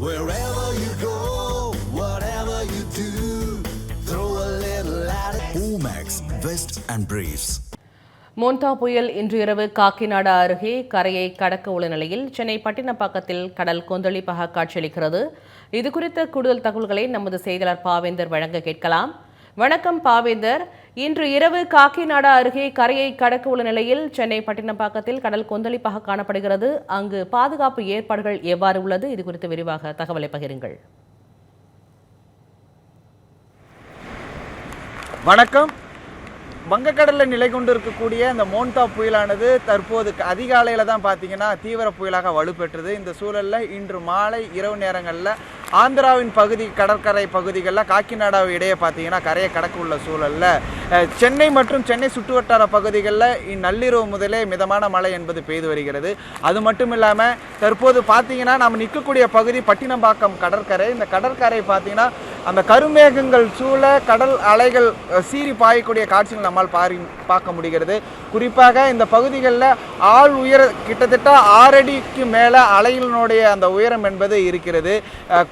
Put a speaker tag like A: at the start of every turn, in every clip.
A: Wherever you go, whatever you do, throw a little at it. Omax, Vest and Briefs.
B: மோன்டா புயல் இன்று இரவு காக்கிநாடா அருகே கரையை கடக்க உள்ள நிலையில் சென்னை பட்டினப்பாக்கத்தில் கடல் கொந்தளிப்பாக காட்சியளிக்கிறது இது குறித்த கூடுதல் தகவல்களை நமது செய்தியாளர் பாவேந்தர் வழங்க கேட்கலாம் வணக்கம் பாவேந்தர். இன்று இரவு காக்கிநாடா அருகே கரையை கடக்க உள்ள நிலையில் சென்னை பட்டினப்பாக்கத்தில் கடல் கொந்தளிப்பாக காணப்படுகிறது. அங்கு பாதுகாப்பு ஏற்பாடுகள் எவ்வாறு உள்ளது? இது குறித்து விரிவாக தகவலை பகிருங்கள்.
C: வணக்கம். வங்கக்கடலில் நிலை கொண்டு இருக்கக்கூடிய இந்த மோன்டா புயலானது தற்போது அதிகாலையில் தான் பார்த்தீங்கன்னா தீவிர புயலாக வலுப்பெற்றது. இந்த சூழலில் இன்று மாலை இரவு நேரங்களில் ஆந்திராவின் பகுதி கடற்கரை பகுதிகளில் காக்கிநாடாவை இடையே பார்த்தீங்கன்னா கரையை கடக்க உள்ள சூழலில் சென்னை மற்றும் சென்னை சுற்றுவட்டார பகுதிகளில் இந்நள்ளிரவு முதலே மிதமான மழை என்பது பெய்து வருகிறது. அது மட்டும் இல்லாமல் தற்போது பார்த்தீங்கன்னா நம்ம நிற்கக்கூடிய பகுதி பட்டினம்பாக்கம் கடற்கரை. இந்த கடற்கரை பார்த்தீங்கன்னா அந்த கருமேகங்கள் சூழ கடல் அலைகள் சீறி பாயக்கூடிய காட்சிகள் நம்மால் பாரி பார்க்க முடிகிறது. குறிப்பாக இந்த பகுதிகளில் ஆள் உயர கிட்டத்தட்ட ஆறடிக்கு மேலே அலைகளினுடைய அந்த உயரம் என்பது இருக்கிறது.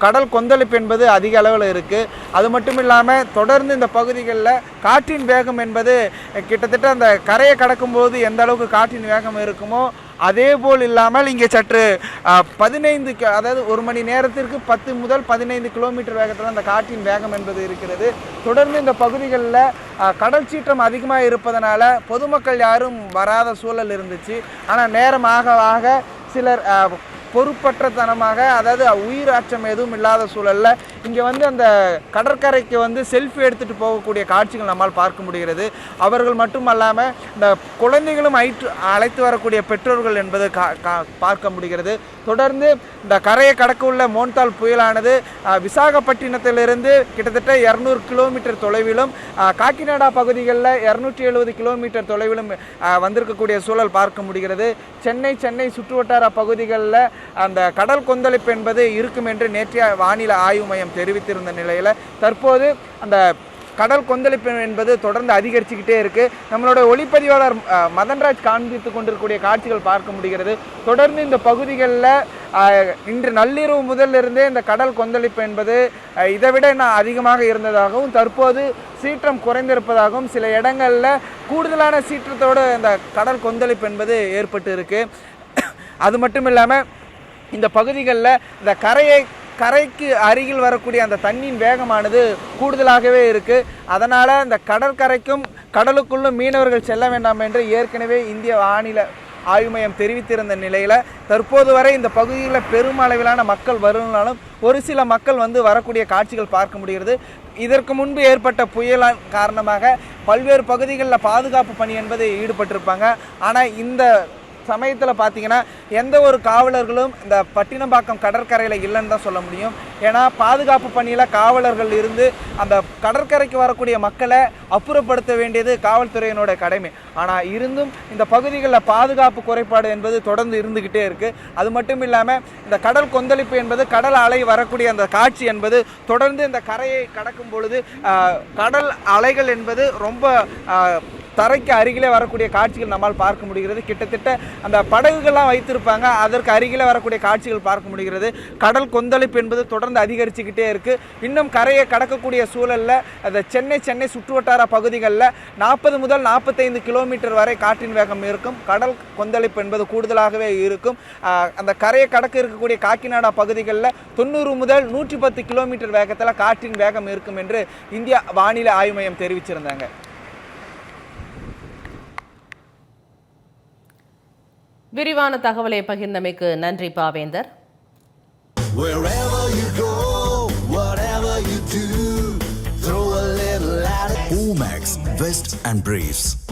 C: கடல் கொந்தளிப்பு என்பது அதிக அளவில் இருக்குது அது மட்டும் இல்லாமல் தொடர்ந்து இந்த பகுதிகளில் காற்றின் வேகம் என்பது கிட்டத்தட்ட அந்த கரையை கடக்கும்போது எந்த அளவுக்கு காற்றின் வேகம் இருக்குமோ அதே போல் இல்லாமல் இங்கே சற்று பதினைந்து அதாவது ஒரு மணி நேரத்திற்கு பத்து முதல் பதினைந்து கிலோமீட்டர் வேகத்தில் அந்த காற்றின் வேகம் என்பது இருக்கிறது. தொடர்ந்து இந்த பகுதிகளில் கடல் சீற்றம் அதிகமாக இருப்பதனால பொதுமக்கள் யாரும் வராத சூழல் இருந்துச்சு. ஆனால் நேரம் ஆக ஆக சிலர் பொறுப்பற்றத்தனமாக அதாவது உயிர் அச்சம் எதுவும் இல்லாத சூழலில் இங்கே வந்து அந்த கடற்கரைக்கு வந்து செல்ஃபி எடுத்துகிட்டு போகக்கூடிய காட்சிகள் நம்மால் பார்க்க முடிகிறது. அவர்கள் மட்டுமல்லாமல் இந்த குழந்தைகளும் அழைத்து அழைத்து வரக்கூடிய பெற்றோர்கள் என்பது கா- கா- பார்க்க முடிகிறது. தொடர்ந்து இந்த கரையை கடக்க உள்ள மோன்தால் புயலானது விசாகப்பட்டினத்திலிருந்து கிட்டத்தட்ட இரநூறு கிலோமீட்டர் தொலைவிலும் காக்கிநாடா பகுதிகளில் இரநூற்றி எழுபது கிலோமீட்டர் தொலைவிலும் வந்திருக்கக்கூடிய சூழல் பார்க்க முடிகிறது. சென்னை சென்னை சுற்றுவட்டார பகுதிகளில் அந்த கடல் கொந்தளிப்பு என்பது இருக்கும் என்று நேற்றைய வானிலை ஆய்வு மையம் தெரிவித்திருந்த நிலையில் தற்போது அந்த கடல் கொந்தளிப்பு என்பது தொடர்ந்து அதிகரிச்சுக்கிட்டே இருக்கு. நம்மளோட ஒளிப்பதிவாளர் மதன்ராஜ் காண்பித்து கொண்டிருக்கக்கூடிய காட்சிகள் பார்க்க முடிகிறது. தொடர்ந்து இந்த பகுதிகளில் இன்று நள்ளிரவு முதலிருந்தே இருந்தே இந்த கடல் கொந்தளிப்பு என்பது இதை விட நான் அதிகமாக இருந்ததாகவும் தற்போது சீற்றம் குறைந்திருப்பதாகவும் சில இடங்களில் கூடுதலான சீற்றத்தோடு இந்த கடல் கொந்தளிப்பு என்பது ஏற்பட்டு இருக்கு. அது மட்டும் இல்லாமல் இந்த பகுதிகளில் இந்த கரையை கரைக்கு அருகில் வரக்கூடிய அந்த தண்ணியின் வேகமானது கூடுதலாகவே இருக்குது அதனால் இந்த கடற்கரைக்கும் கடலுக்குள்ளும் மீனவர்கள் செல்ல வேண்டாம் என்று ஏற்கனவே இந்திய வானிலை ஆய்வு மையம் தெரிவித்திருந்த நிலையில் தற்போது வரை இந்த பகுதியில் பெருமளவிலான மக்கள் வருவதாலும் ஒரு சில மக்கள் வந்து வரக்கூடிய காட்சிகள் பார்க்க முடிகிறது. இதற்கு முன்பு ஏற்பட்ட புயலான் காரணமாக பல்வேறு பகுதிகளில் பாதுகாப்பு பணி என்பது ஈடுபட்டிருப்பாங்க. ஆனால் இந்த சமயத்தில் பார்த்தீங்கன்னா எந்த ஒரு காவலர்களும் இந்த பட்டினம்பாக்கம் கடற்கரையில் இல்லைன்னு தான் சொல்ல முடியும். ஏன்னா பாதுகாப்பு பணியில் காவலர்கள் இருந்து அந்த கடற்கரைக்கு வரக்கூடிய மக்களை அப்புறப்படுத்த வேண்டியது காவல்துறையினோட கடமை. ஆனால் இருந்தும் இந்த பகுதிகளில் பாதுகாப்பு குறைபாடு என்பது தொடர்ந்து இருந்துக்கிட்டே இருக்குது அது மட்டும் இல்லாமல் இந்த கடல் கொந்தளிப்பு என்பது கடல் அலை வரக்கூடிய அந்த காட்சி என்பது தொடர்ந்து இந்த கரையை கடக்கும் பொழுது கடல் அலைகள் என்பது ரொம்ப தரைக்கு அருகிலே வரக்கூடிய காட்சிகள் நம்மால் பார்க்க முடிகிறது. கிட்டத்தட்ட அந்த படகுகள்லாம் வைத்திருப்பாங்க. அதற்கு அருகிலே வரக்கூடிய காட்சிகள் பார்க்க முடிகிறது. கடல் கொந்தளிப்பு என்பது தொடர்ந்து அதிகரிச்சுக்கிட்டே இருக்கு. இன்னும் கரையை கடக்கக்கூடிய சூழலில் அந்த சென்னை சென்னை சுற்றுவட்டார பகுதிகளில் நாற்பது முதல் நாற்பத்தைந்து கிலோமீட்டர் வரை காற்றின் வேகம் இருக்கும். கடல் கொந்தளிப்பு என்பது கூடுதலாகவே இருக்கும். அந்த கரையை கடக்க இருக்கக்கூடிய காக்கிநாடா பகுதிகளில் தொண்ணூறு முதல் நூற்றி பத்து கிலோமீட்டர் வேகத்தில் காற்றின் வேகம் இருக்கும் என்று இந்தியா வானிலை ஆய்வு மையம் தெரிவிச்சிருந்தாங்க.
B: விரிவான தகவலை பகிர்ந்தமைக்கு நன்றி பாவேந்தர்.
A: Omax, Vest and Briefs.